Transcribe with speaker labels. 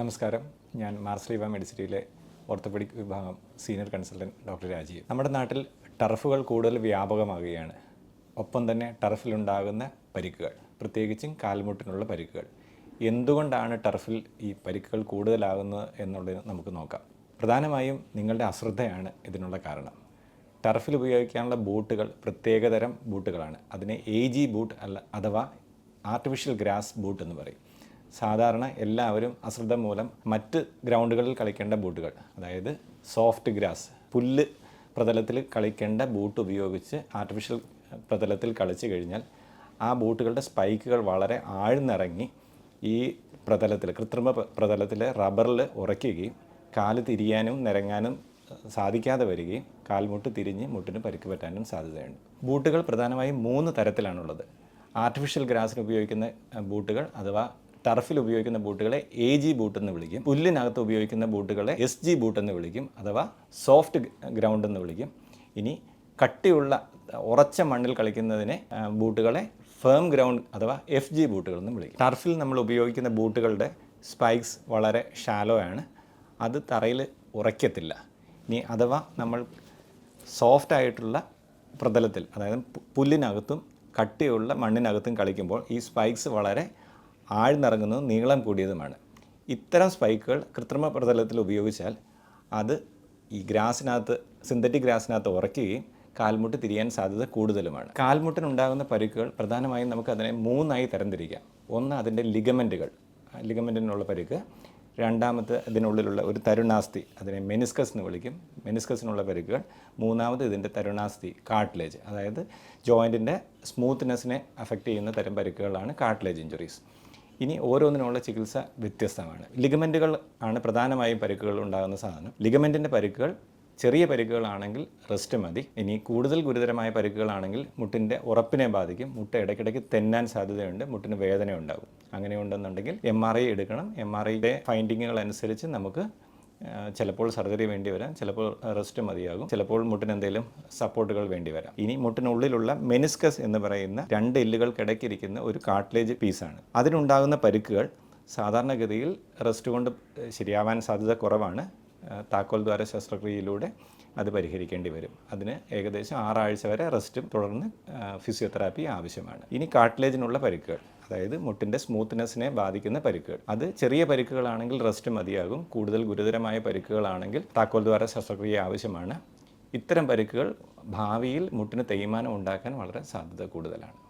Speaker 1: നമസ്കാരം. ഞാൻ മാർസ്ലീവ മെഡിസിറ്റിയിലെ ഓർത്തോപെഡിക് വിഭാഗം സീനിയർ കൺസൾട്ടന്റ് ഡോക്ടർ രാജീവ്. നമ്മുടെ നാട്ടിൽ ടർഫുകൾ കൂടുതൽ വ്യാപകമാകുകയാണ്. ഒപ്പം തന്നെ ടർഫിലുണ്ടാകുന്ന പരിക്കുകൾ പ്രത്യേകിച്ചും കാൽമുട്ടിനുള്ള പരിക്കുകൾ. എന്തുകൊണ്ടാണ് ടർഫിൽ ഈ പരിക്കുകൾ കൂടുതലാകുന്നത് എന്നുള്ളത് നമുക്ക് നോക്കാം. പ്രധാനമായും നിങ്ങളുടെ അശ്രദ്ധയാണ് ഇതിനുള്ള കാരണം. ടർഫിൽ ഉപയോഗിക്കാനുള്ള ബൂട്ടുകൾ പ്രത്യേകതരം ബൂട്ടുകളാണ്. അതിനെ എ ജി ബൂട്ട് അല്ല അഥവാ ആർട്ടിഫിഷ്യൽ ഗ്രാസ് ബൂട്ട് എന്ന് പറയും. സാധാരണ എല്ലാവരും അശ്രദ്ധ മൂലം മറ്റ് ഗ്രൗണ്ടുകളിൽ കളിക്കേണ്ട ബൂട്ടുകൾ അതായത് സോഫ്റ്റ് ഗ്രാസ് പുല്ല് പ്രതലത്തിൽ കളിക്കേണ്ട ബൂട്ട് ഉപയോഗിച്ച് ആർട്ടിഫിഷ്യൽ പ്രതലത്തിൽ കളിച്ചു കഴിഞ്ഞാൽ ആ ബൂട്ടുകളുടെ സ്പൈക്കുകൾ വളരെ ആഴ്ന്നിറങ്ങി ഈ പ്രതലത്തിൽ കൃത്രിമ പ്രതലത്തിൽ റബ്ബറിൽ ഉറയ്ക്കുകയും കാൽ തിരിയാനും നിരങ്ങാനും സാധിക്കാതെ വരികയും കാൽമുട്ട് തിരിഞ്ഞ് മുട്ടിന് പരിക്ക് പറ്റാനും സാധ്യതയുണ്ട്. ബൂട്ടുകൾ പ്രധാനമായും മൂന്ന് തരത്തിലാണുള്ളത്. ആർട്ടിഫിഷ്യൽ ഗ്രാസിന് ഉപയോഗിക്കുന്ന ബൂട്ടുകൾ അഥവാ ടർഫിൽ ഉപയോഗിക്കുന്ന ബൂട്ടുകളെ എ ജി ബൂട്ട് എന്ന് വിളിക്കും. പുല്ലിനകത്ത് ഉപയോഗിക്കുന്ന ബൂട്ടുകളെ എസ് ജി ബൂട്ട് എന്ന് വിളിക്കും. അഥവാ സോഫ്റ്റ് ഗ്രൗണ്ട് എന്ന് വിളിക്കും. ഇനി കട്ടിയുള്ള ഉറച്ച മണ്ണിൽ കളിക്കുന്നതിനെ ബൂട്ടുകളെ ഫേം ഗ്രൗണ്ട് അഥവാ എഫ് ജി ബൂട്ടുകൾ വിളിക്കും. ടർഫിൽ നമ്മൾ ഉപയോഗിക്കുന്ന ബൂട്ടുകളുടെ സ്പൈക്സ് വളരെ ഷാലോ ആണ്. അത് തറയിൽ ഉറയ്ക്കത്തില്ല. ഇനി അഥവാ നമ്മൾ സോഫ്റ്റ് ആയിട്ടുള്ള പ്രതലത്തിൽ അതായത് പുല്ലിനകത്തും കട്ടിയുള്ള മണ്ണിനകത്തും കളിക്കുമ്പോൾ ഈ സ്പൈക്സ് വളരെ ആഴ്ന്നിറങ്ങുന്നതും നീളം കൂടിയതുമാണ്. ഇത്തരം സ്പൈക്കുകൾ കൃത്രിമ പ്രതലത്തിൽ ഉപയോഗിച്ചാൽ അത് ഈ ഗ്രാസിനകത്ത് സിന്തറ്റിക് ഗ്രാസിനകത്ത് ഉറയ്ക്കുകയും കാൽമുട്ട് തിരിയാൻ സാധ്യത കൂടുതലുമാണ്. കാൽമുട്ടിനുണ്ടാകുന്ന പരിക്കുകൾ പ്രധാനമായും നമുക്ക് അതിനെ മൂന്നായി തരംതിരിക്കാം. ഒന്ന് അതിന്റെ ലിഗമെന്റുകൾ. ലിഗമെന്റിനുള്ള പരിക്ക് രണ്ടാമത് ഇതിനുള്ളിലുള്ള ഒരു തരുണാസ്തി അതിനെ മെനിസ്കസ് എന്ന് വിളിക്കും. മെനിസ്കസിനുള്ള പരിക്കുകൾ മൂന്നാമത് ഇതിന്റെ തരുണാസ്തി കാർട്ടിലേജ്. അതായത് ജോയിന്റിന്റെ സ്മൂത്ത്നെസ്സിനെ അഫക്റ്റ് ചെയ്യുന്ന തരം പരിക്കുകളാണ് കാർട്ടിലേജ് ഇഞ്ചുറീസ്. ഇനി ഓരോന്നിനുള്ള ചികിത്സ വ്യത്യസ്തമാണ്. ലിഗമെന്റുകൾ ആണ് പ്രധാനമായും പരിക്കുകൾ ഉണ്ടാകുന്ന സാധനം. ലിഗമെന്റിന്റെ പരിക്കുകൾ ചെറിയ പരിക്കുകളാണെങ്കിൽ റെസ്റ്റ് മതി. ഇനി കൂടുതൽ ഗുരുതരമായ പരിക്കുകളാണെങ്കിൽ മുട്ടിന്റെ ഉറപ്പിനെ ബാധിക്കും. മുട്ട ഇടയ്ക്കിടയ്ക്ക് തെന്നാൻ സാധ്യതയുണ്ട്. മുട്ടിന് വേദന ഉണ്ടാകും അങ്ങനെ ഉണ്ടെന്നുണ്ടെങ്കിൽ എം ആർ ഐ എടുക്കണം എം ആർ ഐയുടെ ഫൈൻഡിങ്ങുകൾ അനുസരിച്ച് നമുക്ക് ചിലപ്പോൾ സർജറി വേണ്ടി വരാം ചിലപ്പോൾ റെസ്റ്റ് മതിയാകും ചിലപ്പോൾ മുട്ടിന് എന്തെങ്കിലും സപ്പോർട്ടുകൾ വേണ്ടി വരാം. ഇനി മുട്ടിനുള്ളിലുള്ള മെനിസ്കസ് എന്ന് പറയുന്ന രണ്ട് എല്ലുകൾക്കിടയ്ക്കിരിക്കുന്ന ഒരു കാട്ട്ലേജ് പീസാണ്. അതിനുണ്ടാകുന്ന പരുക്കുകൾ സാധാരണഗതിയിൽ റെസ്റ്റ് കൊണ്ട് ശരിയാവാൻ സാധ്യത കുറവാണ്. താക്കോൽ ദ്വാര ശസ്ത്രക്രിയയിലൂടെ അത് പരിഹരിക്കേണ്ടി വരും. അതിന് ഏകദേശം ആറാഴ്ച വരെ റെസ്റ്റും തുടർന്ന് ഫിസിയോതെറാപ്പി ആവശ്യമാണ്. ഇനി കാട്ട്ലേജിനുള്ള പരിക്കുകൾ. അതായത് മുട്ടിന്റെ സ്മൂത്ത്നെസ്സിനെ ബാധിക്കുന്ന പരിക്കുകൾ. അത് ചെറിയ പരിക്കുകളാണെങ്കിൽ റെസ്റ്റ് മതിയാകും. കൂടുതൽ ഗുരുതരമായ പരിക്കുകളാണെങ്കിൽ താക്കോൽ ദ്വാര ശസ്ത്രക്രിയ ആവശ്യമാണ്. ഇത്തരം പരിക്കുകൾ ഭാവിയിൽ മുട്ടിന് തേയ്മാനം ഉണ്ടാക്കാൻ വളരെ സാധ്യത കൂടുതലാണ്.